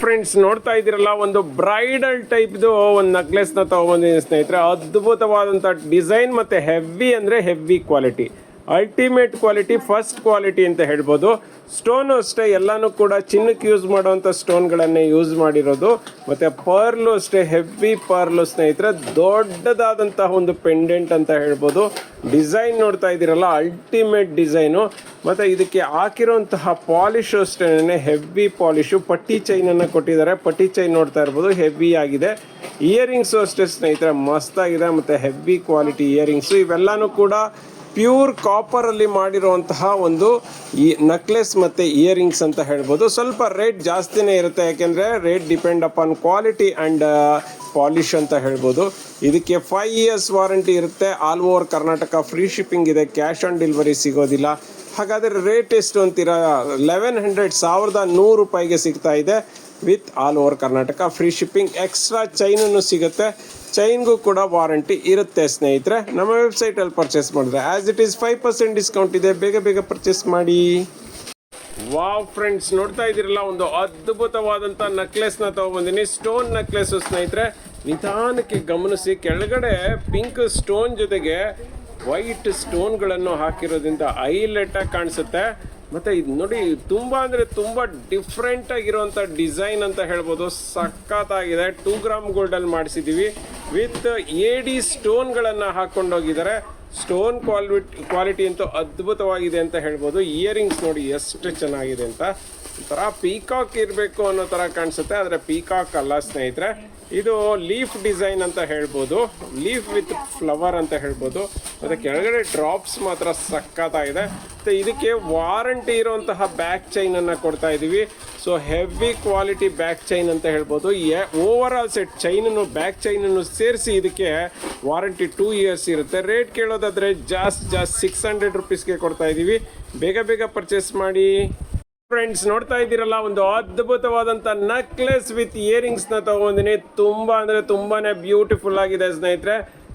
Friends ನೋಡ್ತಾ ಇದ್ದೀರಲ್ಲ, ಒಂದು ಬ್ರೈಡಲ್ ಟೈಪ್ದು ಒಂದು ನೆಕ್ಲೆಸ್ನ ತಗೊಂಬಂದಿದ್ದೀನಿ ಸ್ನೇಹಿತರೆ. ಅದ್ಭುತವಾದಂಥ ಡಿಸೈನ್ ಮತ್ತು ಹೆವಿ ಅಂದರೆ heavy quality ultimate quality first quality ಅಂತ ಹೇಳ್ಬೋದು. ಸ್ಟೋನು ಅಷ್ಟೇ, ಎಲ್ಲನೂ ಕೂಡ ಚಿನ್ನಕ್ಕೆ ಯೂಸ್ ಮಾಡುವಂಥ ಸ್ಟೋನ್ಗಳನ್ನೇ ಯೂಸ್ ಮಾಡಿರೋದು. ಮತ್ತು ಪರ್ಲು ಅಷ್ಟೇ ಹೆವಿ ಪರ್ಲು ಸ್ನೇಹಿತರೆ, ದೊಡ್ಡದಾದಂತಹ ಒಂದು ಪೆಂಡೆಂಟ್ ಅಂತ ಹೇಳ್ಬೋದು. ಡಿಸೈನ್ ನೋಡ್ತಾ ಇದ್ದೀರಲ್ಲ ಅಲ್ಟಿಮೇಟ್ ಡಿಸೈನು ಮತ್ತು ಇದಕ್ಕೆ ಹಾಕಿರೋಂತಹ ಪಾಲಿಶು ಅಷ್ಟೇ ಹೆವಿ ಪಾಲಿಶು ಪಟ್ಟಿ ಚೈನನ್ನು ಕೊಟ್ಟಿದ್ದಾರೆ. ಪಟ್ಟಿ ಚೈನ್ ನೋಡ್ತಾ ಇರ್ಬೋದು ಹೆವಿ ಆಗಿದೆ. ಇಯರಿಂಗ್ಸು ಅಷ್ಟೇ ಸ್ನೇಹಿತರೆ ಮಸ್ತಾಗಿದೆ ಮತ್ತು ಹೆವಿ ಕ್ವಾಲಿಟಿ ಇಯರಿಂಗ್ಸು ಇವೆಲ್ಲನೂ ಕೂಡ ಪ್ಯೂರ್ ಕಾಪರಲ್ಲಿ ಮಾಡಿರುವಂತಹ ಒಂದು ಈ ನಕ್ಲೆಸ್ ಮತ್ತು ಇಯರಿಂಗ್ಸ್ ಅಂತ ಹೇಳ್ಬೋದು. ಸ್ವಲ್ಪ ರೇಟ್ ಜಾಸ್ತಿನೇ ಇರುತ್ತೆ, ಯಾಕೆಂದರೆ rate depend upon quality and polish ಅಂತ ಹೇಳ್ಬೋದು. ಇದಕ್ಕೆ ಫೈವ್ ಇಯರ್ಸ್ ವಾರಂಟಿ ಇರುತ್ತೆ. All over Karnataka free shipping ಇದೆ ಕ್ಯಾಶ್ ಆನ್ ಡೆಲಿವರಿ ಸಿಗೋದಿಲ್ಲ. ಹಾಗಾದರೆ ರೇಟ್ ಎಷ್ಟು ಅಂತೀರಾ? ಲೆವೆನ್ ಹಂಡ್ರೆಡ್ ಸಾವಿರದ ನೂರು ರೂಪಾಯಿಗೆ ಸಿಗ್ತಾ ಇದೆ. With all over Karnataka. Free shipping extra ಚೈನನ್ನು ಸಿಗುತ್ತೆ. ಚೈನ್ಗೂ ಕೂಡ ವಾರಂಟಿ ಇರುತ್ತೆ ಸ್ನೇಹಿತರೆ. ನಮ್ಮ ವೆಬ್ಸೈಟಲ್ಲಿ ಪರ್ಚೇಸ್ ಮಾಡಿದ್ರೆ as it is five percent discount ಇದೆ. ಬೇಗ ಬೇಗ ಪರ್ಚೇಸ್ ಮಾಡಿ. ವಾವ್ ಫ್ರೆಂಡ್ಸ್, ನೋಡ್ತಾ ಇದ್ದೀರಲ್ಲ, ಒಂದು ಅದ್ಭುತವಾದಂಥ ನೆಕ್ಲೆಸ್ನ ತೊಗೊಬಂದಿನಿ. ಸ್ಟೋನ್ ನೆಕ್ಲೆಸ್ ಸ್ನೇಹಿತರೆ. ನಿಧಾನಕ್ಕೆ ಗಮನಿಸಿ, ಕೆಳಗಡೆ ಪಿಂಕ್ ಸ್ಟೋನ್ ಜೊತೆಗೆ ವೈಟ್ ಸ್ಟೋನ್ಗಳನ್ನು ಹಾಕಿರೋದ್ರಿಂದ ಹೈಲೈಟ್ ಆಗಿ ಕಾಣಿಸುತ್ತೆ. ಮತ್ತೆ ಇದು ನೋಡಿ, ತುಂಬಾ ಅಂದ್ರೆ ತುಂಬಾ ಡಿಫ್ರೆಂಟ್ ಆಗಿರುವಂತ ಡಿಸೈನ್ ಅಂತ ಹೇಳ್ಬೋದು. ಸಖತ್ತಾಗಿದೆ. ಟೂ ಗ್ರಾಮ್ ಗೋಲ್ಡ್ ಅಲ್ಲಿ ಮಾಡಿಸಿದೀವಿ. ವಿತ್ ಎ ಡಿ ಸ್ಟೋನ್ಗಳನ್ನು ಹಾಕೊಂಡೋಗಿದ್ದಾರೆ. ಸ್ಟೋನ್ ಕ್ವಾಲಿಟಿ ಕ್ವಾಲಿಟಿ ಅಂತೂ ಅದ್ಭುತವಾಗಿದೆ ಅಂತ ಹೇಳ್ಬೋದು. ಇಯರಿಂಗ್ಸ್ ನೋಡಿ ಎಷ್ಟು ಚೆನ್ನಾಗಿದೆ ಅಂತ. ಒಂಥರ ಪೀಕಾಕ್ ಇರಬೇಕು ಅನ್ನೋ ಥರ ಕಾಣಿಸುತ್ತೆ. ಆದರೆ ಪೀಕಾಕ್ ಅಲ್ಲ ಸ್ನೇಹಿತರೆ. ಇದು ಲೀಫ್ ಡಿಸೈನ್ ಅಂತ ಹೇಳ್ಬೋದು. ಲೀಫ್ ವಿತ್ ಫ್ಲವರ್ ಅಂತ ಹೇಳ್ಬೋದು. ಮತ್ತು ಕೆಳಗಡೆ ಡ್ರಾಪ್ಸ್ ಮಾತ್ರ ಸಕ್ಕತ್ತಾಗಿದೆ ಮತ್ತು ಇದಕ್ಕೆ ವಾರಂಟಿ ಇರುವಂತಹ ಬ್ಯಾಕ್ ಚೈನನ್ನು ಕೊಡ್ತಾ ಇದ್ದೀವಿ so heavy quality back chain ಅಂತ ಹೇಳ್ಬೋದು. ಓವರ್ ಆಲ್ ಸೆಟ್ ಚೈನನ್ನು ಬ್ಯಾಕ್ ಚೈನನ್ನು ಸೇರಿಸಿ ಇದಕ್ಕೆ ವಾರಂಟಿ ಟೂ ಇಯರ್ಸ್ ಇರುತ್ತೆ. ರೇಟ್ ಕೇಳೋದಾದರೆ ಜಾಸ್ತಿ ಜಾಸ್ತಿ ಸಿಕ್ಸ್ ಹಂಡ್ರೆಡ್ ರುಪೀಸ್ಗೆ ಕೊಡ್ತಾ ಇದ್ದೀವಿ ಬೇಗ ಬೇಗ ಪರ್ಚೇಸ್ ಮಾಡಿ. ಫ್ರೆಂಡ್ಸ್ ನೋಡ್ತಾ ಇದ್ದೀರಲ್ಲ, ಒಂದು ಅದ್ಭುತವಾದಂಥ ನಕ್ಲೆಸ್ ವಿತ್ ಇಯರಿಂಗ್ಸ್ನ ತಗೊಂಡಿನಿ. ತುಂಬಾ ಅಂದ್ರೆ ತುಂಬಾನೇ ಬ್ಯೂಟಿಫುಲ್ ಆಗಿದೆ ಸ್ನೇಹಿತರೆ.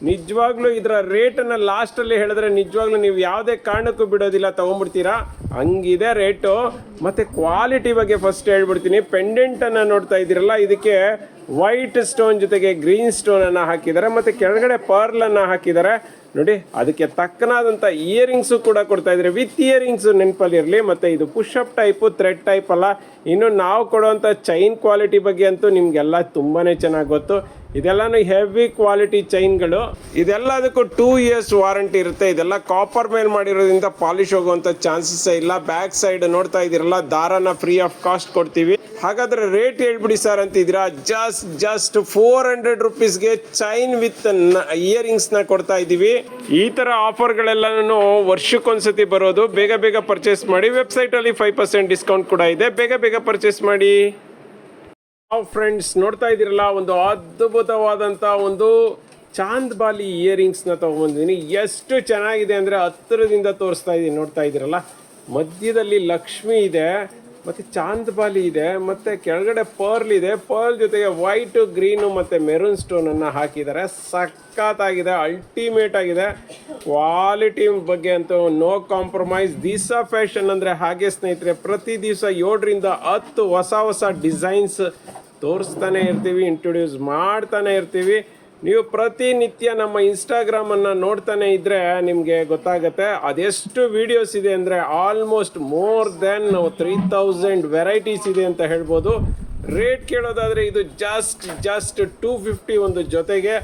ನಿಜವಾಗ್ಲೂ ಇದರ ರೇಟನ್ನು ಲಾಸ್ಟಲ್ಲಿ ಹೇಳಿದ್ರೆ ನಿಜವಾಗ್ಲೂ ನೀವು ಯಾವುದೇ ಕಾರಣಕ್ಕೂ ಬಿಡೋದಿಲ್ಲ, ತಗೊಂಡ್ಬಿಡ್ತೀರಾ? ಹಂಗಿದೆ ರೇಟು ಮತ್ತೆ ಕ್ವಾಲಿಟಿ ಬಗ್ಗೆ ಫಸ್ಟ್ ಹೇಳ್ಬಿಡ್ತೀನಿ. ಪೆಂಡೆಂಟನ್ನು ನೋಡ್ತಾ ಇದ್ದೀರಲ್ಲ, ಇದಕ್ಕೆ ವೈಟ್ ಸ್ಟೋನ್ ಜೊತೆಗೆ ಗ್ರೀನ್ ಸ್ಟೋನನ್ನು ಹಾಕಿದ್ದಾರೆ, ಮತ್ತೆ ಕೆಳಗಡೆ ಪರ್ಲನ್ನು ಹಾಕಿದ್ದಾರೆ. ನೋಡಿ, ಅದಕ್ಕೆ ತಕ್ಕನಾದಂಥ ಇಯರಿಂಗ್ಸು ಕೂಡ ಕೊಡ್ತಾ ಇದ್ದಾರೆ. ವಿತ್ ಇಯರಿಂಗ್ಸು ನೆನಪಲ್ಲಿರಲಿ, ಮತ್ತು ಇದು push up type thread type ಅಲ್ಲ. ಇನ್ನು ನಾವು ಕೊಡುವಂಥ ಚೈನ್ ಕ್ವಾಲಿಟಿ ಬಗ್ಗೆ ಅಂತೂ ನಿಮಗೆಲ್ಲ ತುಂಬಾ ಚೆನ್ನಾಗಿ ಗೊತ್ತು. ಇದೆಲ್ಲನೂ ಹೆವಿ ಕ್ವಾಲಿಟಿ ಚೈನ್ಗಳು ಇದೆಲ್ಲದಕ್ಕೂ ಟೂ ಇಯರ್ಸ್ ವಾರಂಟಿ ಇರುತ್ತೆ. ಇದೆಲ್ಲ ಕಾಪರ್ ಮೇಲ್ ಮಾಡಿರೋದ್ರಿಂದ ಪಾಲಿಶ್ ಹೋಗುವಂಥ ಚಾನ್ಸಸ್ ಇಲ್ಲ. ಬ್ಯಾಕ್ ಸೈಡ್ ನೋಡ್ತಾ ಇದ್ದೀರಲ್ಲ, ದಾರನ ಫ್ರೀ ಆಫ್ ಕಾಸ್ಟ್ ಕೊಡ್ತೀವಿ. ಹಾಗಾದ್ರೆ ರೇಟ್ ಹೇಳ್ಬಿಡಿ ಸರ್ ಅಂತಿದ್ದೀರಾ? ಜಸ್ಟ್ ಜಸ್ಟ್ ಫೋರ್ ಹಂಡ್ರೆಡ್ ರುಪೀಸ್ಗೆ ಚೈನ್ ವಿತ್ ಇಯರಿಂಗ್ಸ್ನ ಕೊಡ್ತಾ ಇದ್ದೀವಿ. ಈ ತರ ಆಫರ್ಗಳೆಲ್ಲನೂ ವರ್ಷಕ್ಕೊಂದ್ಸತಿ ಬರೋದು. ಬೇಗ ಬೇಗ ಪರ್ಚೇಸ್ ಮಾಡಿ. ವೆಬ್ಸೈಟ್ ಅಲ್ಲಿ ಫೈವ್ ಪರ್ಸೆಂಟ್ ಡಿಸ್ಕೌಂಟ್ ಕೂಡ ಇದೆ. ಬೇಗ ಬೇಗ ಪರ್ಚೇಸ್ ಮಾಡಿ. ಫ್ರೆಂಡ್ಸ್ ನೋಡ್ತಾ ಇದ್ದೀರಲ್ಲ, ಒಂದು ಅದ್ಭುತವಾದಂಥ ಒಂದು ಚಾಂದ್ ಬಾಲಿ ಇಯರಿಂಗ್ಸ್ನ ತೊಗೊಂಬಂದಿದ್ದೀನಿ. ಎಷ್ಟು ಚೆನ್ನಾಗಿದೆ ಅಂದರೆ ಹತ್ತಿರದಿಂದ ತೋರಿಸ್ತಾ ಇದ್ದೀನಿ, ನೋಡ್ತಾ ಇದ್ದೀರಲ್ಲ. ಮಧ್ಯದಲ್ಲಿ ಲಕ್ಷ್ಮಿ ಇದೆ. ಮತ್ತು ಚಾಂದ್ ಬಾಲಿ ಇದೆ, ಮತ್ತು ಕೆಳಗಡೆ ಪರ್ಲ್ ಇದೆ. ಪರ್ಲ್ ಜೊತೆಗೆ ವೈಟು ಗ್ರೀನು ಮತ್ತು ಮೆರೂನ್ ಸ್ಟೋನನ್ನು ಹಾಕಿದ್ದಾರೆ. ಸಖತ್ತಾಗಿದೆ ಅಲ್ಟಿಮೇಟ್ ಆಗಿದೆ. ಕ್ವಾಲಿಟಿ ಬಗ್ಗೆ ಅಂತೂ ನೋ ಕಾಂಪ್ರಮೈಸ್ ದಿವಸ ಫ್ಯಾಷನ್ ಅಂದರೆ ಹಾಗೆ ಸ್ನೇಹಿತರೆ, ಪ್ರತಿ ದಿವಸ ಏಳರಿಂದ ಹತ್ತು ಹೊಸ ಹೊಸ ಡಿಸೈನ್ಸ್ ತೋರಿಸ್ತಾನೆ ಇರ್ತೀವಿ ಇಂಟ್ರೊಡ್ಯೂಸ್ ಮಾಡ್ತಾನೆ ಇರ್ತೀವಿ. ನೀವು ಪ್ರತಿನಿತ್ಯ ನಮ್ಮ ಇನ್ಸ್ಟಾಗ್ರಾಮನ್ನು ನೋಡ್ತಾನೆ ಇದ್ದರೆ ನಿಮಗೆ ಗೊತ್ತಾಗುತ್ತೆ. ಅದೆಷ್ಟು ವೀಡಿಯೋಸ್ ಇದೆ ಅಂದರೆ almost more than three thousand varieties ಇದೆ ಅಂತ ಹೇಳ್ಬೋದು. ರೇಟ್ ಕೇಳೋದಾದರೆ ಇದು ಜಸ್ಟ್ ಜಸ್ಟ್ ಟೂ ಫಿಫ್ಟಿ ಒಂದು ಜೊತೆಗೆ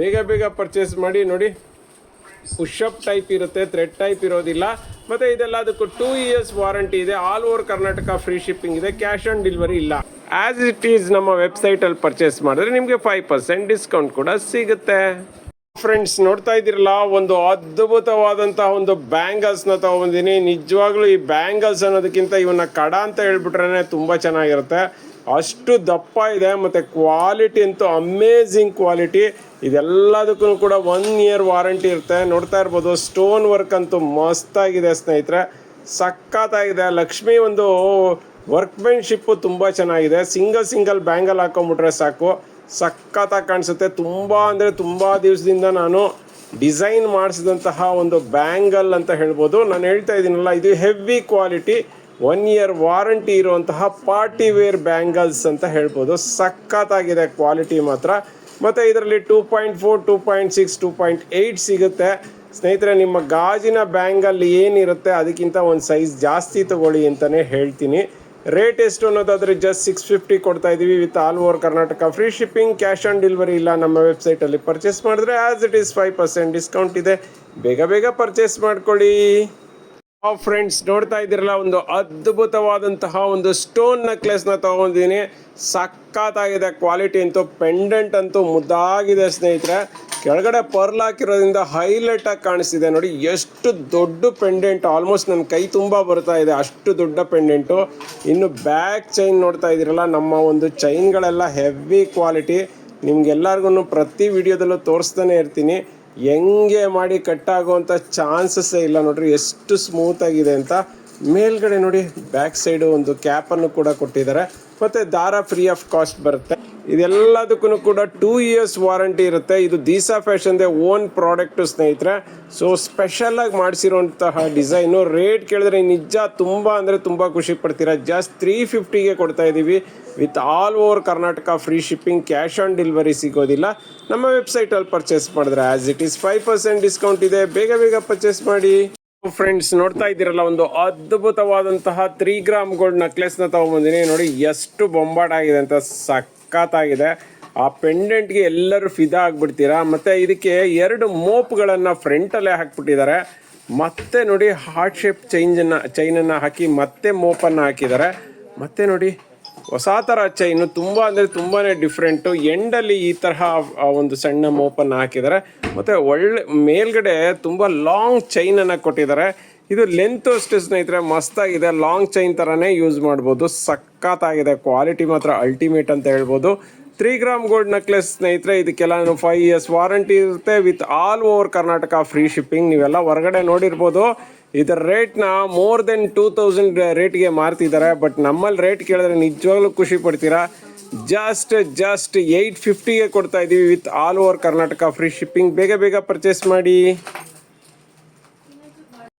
ಬೇಗ ಬೇಗ ಪರ್ಚೇಸ್ ಮಾಡಿ ನೋಡಿ. ಪುಷಪ್ ಟೈಪ್ ಇರುತ್ತೆ ಥ್ರೆಡ್ ಟೈಪ್ ಇರೋದಿಲ್ಲ. ಮತ್ತೆ ಇದೆಲ್ಲದಕ್ಕೂ ಟೂ ಇಯರ್ಸ್ ವಾರಂಟಿ ಇದೆ. All over Karnataka free shipping ಇದೆ. ಕ್ಯಾಶ್ ಆನ್ ಡೆಲಿವರಿ ಇಲ್ಲ. ಆ್ಯಸ್ ಇಟ್ ಈಸ್ ನಮ್ಮ ವೆಬ್ಸೈಟಲ್ಲಿ ಪರ್ಚೇಸ್ ಮಾಡಿದ್ರೆ ನಿಮಗೆ ಫೈವ್ ಪರ್ಸೆಂಟ್ ಡಿಸ್ಕೌಂಟ್ ಕೂಡ ಸಿಗುತ್ತೆ. ಫ್ರೆಂಡ್ಸ್ ನೋಡ್ತಾ ಇದ್ದೀರಲ್ಲ, ಒಂದು ಅದ್ಭುತವಾದಂತಹ ಒಂದು ಬ್ಯಾಂಗಲ್ಸ್ನ ತಗೊಂಡಿನಿ ನಿಜವಾಗ್ಲೂ ಈ ಬ್ಯಾಂಗಲ್ಸ್ ಅನ್ನೋದಕ್ಕಿಂತ ಇವನ್ನ ಕಡ ಅಂತ ಹೇಳ್ಬಿಟ್ರೆ ತುಂಬ ಚೆನ್ನಾಗಿರುತ್ತೆ. ಅಷ್ಟು ದಪ್ಪ ಇದೆ, ಮತ್ತು ಕ್ವಾಲಿಟಿ ಅಂತೂ ಅಮೇಝಿಂಗ್ ಕ್ವಾಲಿಟಿ ಇದೆಲ್ಲದಕ್ಕೂ ಕೂಡ ಒನ್ ಇಯರ್ ವಾರಂಟಿ ಇರುತ್ತೆ. ನೋಡ್ತಾ ಇರ್ಬೋದು ಸ್ಟೋನ್ ವರ್ಕ್ ಅಂತೂ ಮಸ್ತಾಗಿದೆ ಸ್ನೇಹಿತರೆ. ಸಖತ್ತಾಗಿದೆ. ಲಕ್ಷ್ಮಿ ಒಂದು ವರ್ಕ್ಮೆನ್ಶಿಪ್ಪು ತುಂಬ ಚೆನ್ನಾಗಿದೆ. ಸಿಂಗಲ್ ಸಿಂಗಲ್ ಬ್ಯಾಂಗಲ್ ಹಾಕೊಂಬಿಟ್ರೆ ಸಾಕು. ಸಖತ್ತಾಗಿ ಕಾಣಿಸುತ್ತೆ. ತುಂಬ ಅಂದರೆ ತುಂಬ ದಿವಸದಿಂದ ನಾನು ಡಿಸೈನ್ ಮಾಡಿಸಿದಂತಹ ಒಂದು ಬ್ಯಾಂಗಲ್ ಅಂತ ಹೇಳ್ಬೋದು. ನಾನು ಹೇಳ್ತಾ ಇದ್ದೀನಲ್ಲ, ಇದು heavy quality one year warranty ಇರುವಂತಹ ಪಾರ್ಟಿ ವೇರ್ ಬ್ಯಾಂಗಲ್ಸ್ ಅಂತ ಹೇಳ್ಬೋದು. ಸಖತ್ತಾಗಿದೆ ಕ್ವಾಲಿಟಿ ಮಾತ್ರ. ಮತ್ತು ಇದರಲ್ಲಿ two point four two point six two point eight ಸಿಗುತ್ತೆ. ಸ್ನೇಹಿತರೆ, ನಿಮ್ಮ ಗಾಜಿನ ಬ್ಯಾಂಗಲ್ ಏನಿರುತ್ತೆ, ಅದಕ್ಕಿಂತ ಒಂದು ಸೈಜ್ ಜಾಸ್ತಿ ತಗೊಳ್ಳಿ ಅಂತಲೇ ಹೇಳ್ತೀನಿ. ರೇಟ್ ಎಷ್ಟು ಅನ್ನೋದಾದರೆ ಜಸ್ಟ್ ಸಿಕ್ಸ್ ಫಿಫ್ಟಿ ಕೊಡ್ತಾ ಇದ್ದೀವಿ with all over Karnataka free shipping cash on delivery ಇಲ್ಲ. ನಮ್ಮ ವೆಬ್ಸೈಟಲ್ಲಿ ಪರ್ಚೇಸ್ ಮಾಡಿದ್ರೆ as it is five percent discount ಇದೆ. ಬೇಗ ಬೇಗ ಪರ್ಚೇಸ್ ಮಾಡ್ಕೊಳ್ಳಿ. ಫ್ರೆಂಡ್ಸ್ ನೋಡ್ತಾ ಇದ್ದೀರಲ್ಲ, ಒಂದು ಅದ್ಭುತವಾದಂತಹ ಒಂದು ಸ್ಟೋನ್ ನೆಕ್ಲೆಸ್ನ ತಗೊಂಡಿದ್ದೀನಿ. ಸಖತ್ತಾಗಿದೆ ಕ್ವಾಲಿಟಿ ಅಂತೂ ಪೆಂಡೆಂಟ್ ಅಂತೂ ಮುದ್ದಾಗಿದೆ ಸ್ನೇಹಿತರೆ. ಕೆಳಗಡೆ ಪರ್ಲ್ ಹಾಕಿರೋದ್ರಿಂದ ಹೈಲೈಟ್ ಆಗಿ ಕಾಣಿಸ್ತಿದೆ. ನೋಡಿ, ಎಷ್ಟು ದೊಡ್ಡ ಪೆಂಡೆಂಟ್ ಆಲ್ಮೋಸ್ಟ್ ನನ್ನ ಕೈ ತುಂಬ ಬರ್ತಾ ಇದೆ, ಅಷ್ಟು ದೊಡ್ಡ ಪೆಂಡೆಂಟು ಇನ್ನು ಬ್ಯಾಕ್ ಚೈನ್ ನೋಡ್ತಾ ಇದ್ದೀರಲ್ಲ, ನಮ್ಮ ಒಂದು ಚೈನ್ಗಳೆಲ್ಲ ಹೆವಿ ಕ್ವಾಲಿಟಿ ನಿಮ್ಗೆಲ್ಲರಿಗೂ ಪ್ರತಿ ವಿಡಿಯೋದಲ್ಲೂ ತೋರಿಸ್ತಾನೆ ಇರ್ತೀನಿ. ಹೆಂಗೆ ಮಾಡಿ ಕಟ್ ಆಗುವಂಥ ಚಾನ್ಸಸ್ಸೇ ಇಲ್ಲ ನೋಡ್ರಿ, ಎಷ್ಟು ಸ್ಮೂತಾಗಿದೆ ಅಂತ ಮೇಲ್ಗಡೆ ನೋಡಿ ಬ್ಯಾಕ್ ಸೈಡು ಒಂದು ಕ್ಯಾಪನ್ನು ಕೂಡ ಕೊಟ್ಟಿದ್ದಾರೆ. ಮತ್ತು ದಾರ ಫ್ರೀ ಆಫ್ ಕಾಸ್ಟ್ ಬರುತ್ತೆ. ಇದೆಲ್ಲದಕ್ಕೂ ಕೂಡ ಟೂ ಇಯರ್ಸ್ ವಾರಂಟಿ ಇರುತ್ತೆ. ಇದು ದೀಸಾ ಫ್ಯಾಷನ್ದೇ ಓನ್ ಪ್ರಾಡಕ್ಟು ಸ್ನೇಹಿತರೆ. ಸೊ ಸ್ಪೆಷಲಾಗಿ ಮಾಡಿಸಿರುವಂತಹ ಡಿಸೈನು ರೇಟ್ ಕೇಳಿದ್ರೆ ನಿಜ ತುಂಬ ಅಂದರೆ ತುಂಬ ಖುಷಿ ಪಡ್ತೀರಾ? ಜಸ್ಟ್ ತ್ರೀ ಫಿಫ್ಟಿಗೆ ಕೊಡ್ತಾ ಇದ್ದೀವಿ with all over Karnataka free shipping cash on delivery ಸಿಗೋದಿಲ್ಲ. ನಮ್ಮ ವೆಬ್ಸೈಟಲ್ಲಿ ಪರ್ಚೇಸ್ ಮಾಡಿದ್ರೆ as it is five percent discount ಇದೆ. ಬೇಗ ಬೇಗ ಪರ್ಚೇಸ್ ಮಾಡಿ. ಫ್ರೆಂಡ್ಸ್ ನೋಡ್ತಾ ಇದ್ದೀರಲ್ಲ, ಒಂದು ಅದ್ಭುತವಾದಂತಹ ತ್ರೀ ಗ್ರಾಮ್ ಗೋಲ್ಡ್ ನೆಕ್ಲೆಸ್ನ ತಗೊಂಡ್ಬಂದಿನಿ ನೋಡಿ, ಎಷ್ಟು ಬೊಂಬಾಟ್ ಆಗಿದೆ ಅಂತ ಸಖತ್ತಾಗಿದೆ. ಆ ಪೆಂಡೆಂಟ್ಗೆ ಎಲ್ಲರೂ ಫಿದಾ ಆಗ್ಬಿಡ್ತೀರಾ? ಮತ್ತೆ ಇದಕ್ಕೆ ಎರಡು ಮೋಪ್ಗಳನ್ನು ಫ್ರಂಟಲ್ಲೇ ಹಾಕ್ಬಿಟ್ಟಿದ್ದಾರೆ. ಮತ್ತೆ ನೋಡಿ ಹಾರ್ಟ್ ಶೇಪ್ ಚೈಂಜನ್ನು ಚೈನನ್ನು ಹಾಕಿ ಮತ್ತೆ ಮೋಪನ್ನು ಹಾಕಿದ್ದಾರೆ. ಮತ್ತೆ ನೋಡಿ ಹೊಸ ಥರ ಚೈನು ತುಂಬ ಅಂದರೆ ತುಂಬಾ ಡಿಫ್ರೆಂಟು ಎಂಡಲ್ಲಿ ಈ ತರಹ ಒಂದು ಸಣ್ಣ ಮೋಪನ್ನು ಹಾಕಿದ್ದಾರೆ ಮತ್ತು ಒಳ್ಳೆ ಮೇಲ್ಗಡೆ ತುಂಬ ಲಾಂಗ್ ಚೈನನ್ನು ಕೊಟ್ಟಿದ್ದಾರೆ ಇದು ಲೆಂತ್ ಅಷ್ಟು ಸ್ನೇಹಿತರೆ ಮಸ್ತಾಗಿದೆ ಲಾಂಗ್ ಚೈನ್ ಥರನೇ ಯೂಸ್ ಮಾಡ್ಬೋದು. ಸಖತ್ತಾಗಿದೆ. ಕ್ವಾಲಿಟಿ ಮಾತ್ರ ಅಲ್ಟಿಮೇಟ್ ಅಂತ ಹೇಳ್ಬೋದು. ತ್ರೀ ಗ್ರಾಮ್ ಗೋಲ್ಡ್ ನೆಕ್ಲೆಸ್ ಸ್ನೇಹಿತರೆ, ಇದಕ್ಕೆಲ್ಲ ಫೈವ್ ಇಯರ್ಸ್ ವಾರಂಟಿ ಇರುತ್ತೆ. With all over Karnataka free shipping ನೀವೆಲ್ಲ ಹೊರಗಡೆ ನೋಡಿರ್ಬೋದು. ಇದರ ರೇಟ್ನ ಮೋರ್ ದೆನ್ ಟೂ ತೌಸಂಡ್ ರೇಟ್ಗೆ ಮಾರ್ತಿದ್ದಾರೆ ಬಟ್ ನಮ್ಮಲ್ಲಿ ರೇಟ್ ಕೇಳಿದ್ರೆ ನಿಜವಾಗ್ಲೂ ಖುಷಿ ಪಡ್ತೀರಾ? ಜಸ್ಟ್ ಜಸ್ಟ್ ಏಯ್ಟ್ ಫಿಫ್ಟಿಗೆ ಕೊಡ್ತಾ ಇದ್ದೀವಿ with all over Karnataka free shipping ಬೇಗ ಬೇಗ ಪರ್ಚೇಸ್ ಮಾಡಿ.